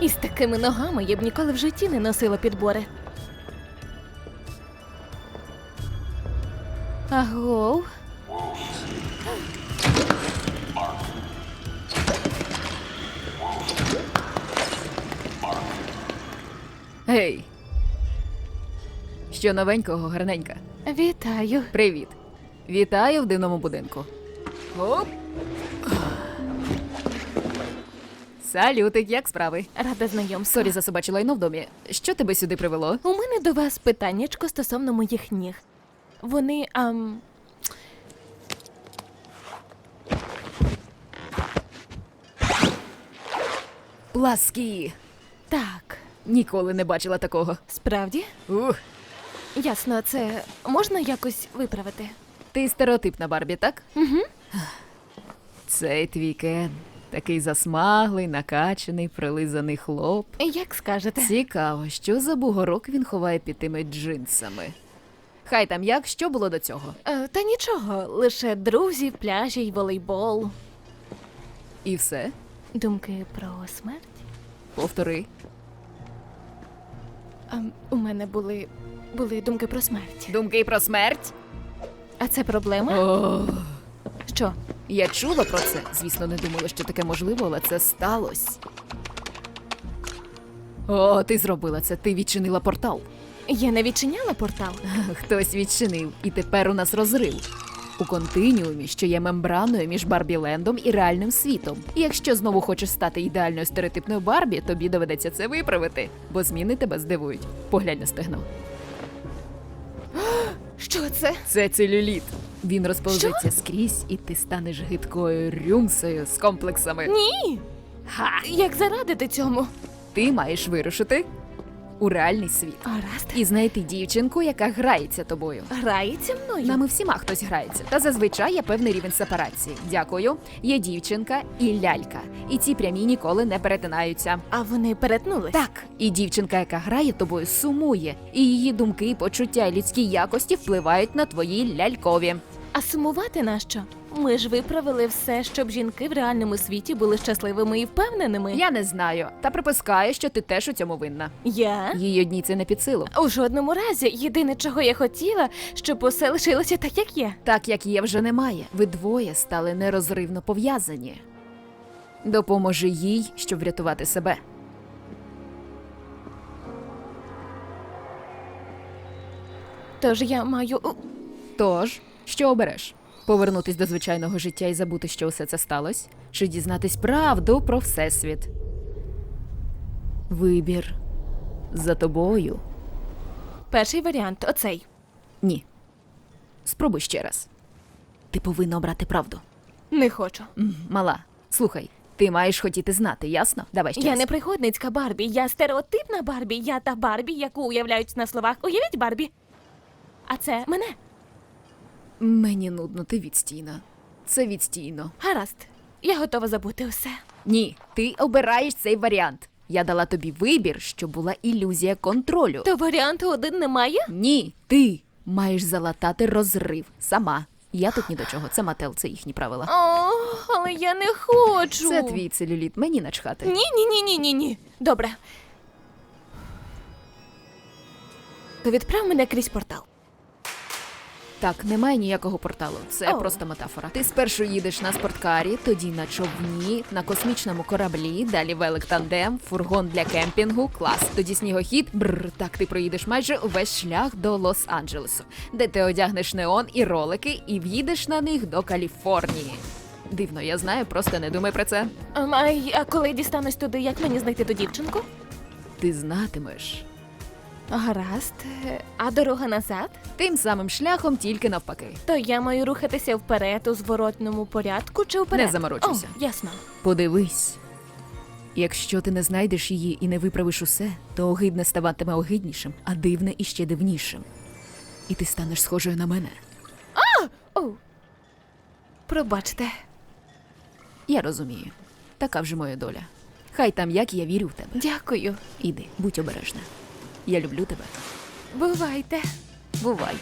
Із такими ногами я б ніколи в житті не носила підбори. Агов. Гей. Що новенького, гарненька? Вітаю. Привіт. Вітаю в дивному будинку. Оп. Салютик, як справи? Рада знайомству. Сорі за собаче лайно в домі. Що тебе сюди привело? У мене до вас питаннячко стосовно моїх ніг. Вони, ам. Пласкі. Так, Ніколи не бачила такого. справді? Ух. Ясно, це можна якось виправити? Ти стереотипна Барбі, так? Угу. Цей твій Кен. Такий засмаглий, накачаний, прилизаний хлоп. Як скажете. Цікаво, що за бугорок він ховає під тими джинсами. Хай там як, що було до цього? Е, та нічого, лише друзі, пляжі й волейбол. І все? Думки про смерть. Повтори. Ем, у мене були, були думки про смерть. Думки про смерть? А це проблема? О, Що? Я чула про це. Звісно, не думала, що таке можливо, але це сталося. О, ти зробила це. Ти відчинила портал. Я не відчиняла портал. Хтось відчинив, і тепер у нас розрив. У континіумі, що є мембраною між Барбілендом і реальним світом. І якщо знову хочеш стати ідеальною стереотипною Барбі, тобі доведеться це виправити, бо зміни тебе здивують. Поглянь на стегно. Що це? Це целюліт. Він розповзеться скрізь, і ти станеш гидкою рюмсою з комплексами. Ні. Ха! Як зарадити цьому? Ти маєш вирушити у реальний світ Гаразд. і знайти дівчинку, яка грається тобою. Грається мною. Нами всіма хтось грається. Та зазвичай є певний рівень сепарації. Дякую. Є дівчинка і лялька. І ці прямі ніколи не перетинаються. А вони перетнулись? Так, і дівчинка, яка грає тобою, сумує, і її думки, почуття і людські якості впливають на твої лялькові. А сумувати на що? Ми ж виправили все, щоб жінки в реальному світі були щасливими і впевненими. Я не знаю, та припускаю, що ти теж у цьому винна. Я? Їй одній це не під силу. У жодному разі єдине, чого я хотіла, щоб усе лишилося так, як є. Так як є, вже немає. Ви двоє стали нерозривно пов'язані. Допоможи їй, щоб врятувати себе. Тож я маю. Тож, що обереш? Повернутись до звичайного життя і забути, що усе це сталося? Чи дізнатись правду про всесвіт? Вибір за тобою. Перший варіант оцей. Ні. Спробуй ще раз. Ти повинна обрати правду. Не хочу. М, Мала, слухай, ти маєш хотіти знати, ясно? Давай ще Я раз. не пригодницька Барбі, я стереотипна Барбі. Я та Барбі, яку уявляють на словах. Уявіть Барбі. А це мене. Мені нудно, ти відстійна. Це відстійно. Гаразд. Я готова забути усе. Ні, ти обираєш цей варіант. Я дала тобі вибір, що була ілюзія контролю. То варіанту один немає? Ні, ти маєш залатати розрив сама. Я тут ні до чого. Це мател, це їхні правила. О, але я не хочу. Це твій целюліт, мені начхати. Ні, ні, ні, ні, ні, ні. Добре. То відправ мене крізь портал. Так, немає ніякого порталу. Це О. просто метафора. Ти спершу їдеш на спорткарі, тоді на човні, на космічному кораблі, далі велик тандем, фургон для кемпінгу, клас. Тоді снігохід. Бррр, так ти проїдеш майже увесь шлях до Лос-Анджелесу, де ти одягнеш неон і ролики і в'їдеш на них до Каліфорнії. Дивно, я знаю, просто не думай про це. Ем, а коли дістанусь туди, як мені знайти ту дівчинку? Ти знатимеш. Гаразд. А дорога назад? Тим самим шляхом, тільки навпаки. То я маю рухатися вперед у зворотному порядку чи вперед? Не заморочуйся. О, ясно. Подивись. Якщо ти не знайдеш її і не виправиш усе, то огидне ставатиме огиднішим, а дивне іще дивнішим. І ти станеш схожою на мене. О. Пробачте. Я розумію. Така вже моя доля. Хай там як я вірю в тебе. Дякую. Іди, будь обережна. Я люблю тебе. Бувайте. Бувай.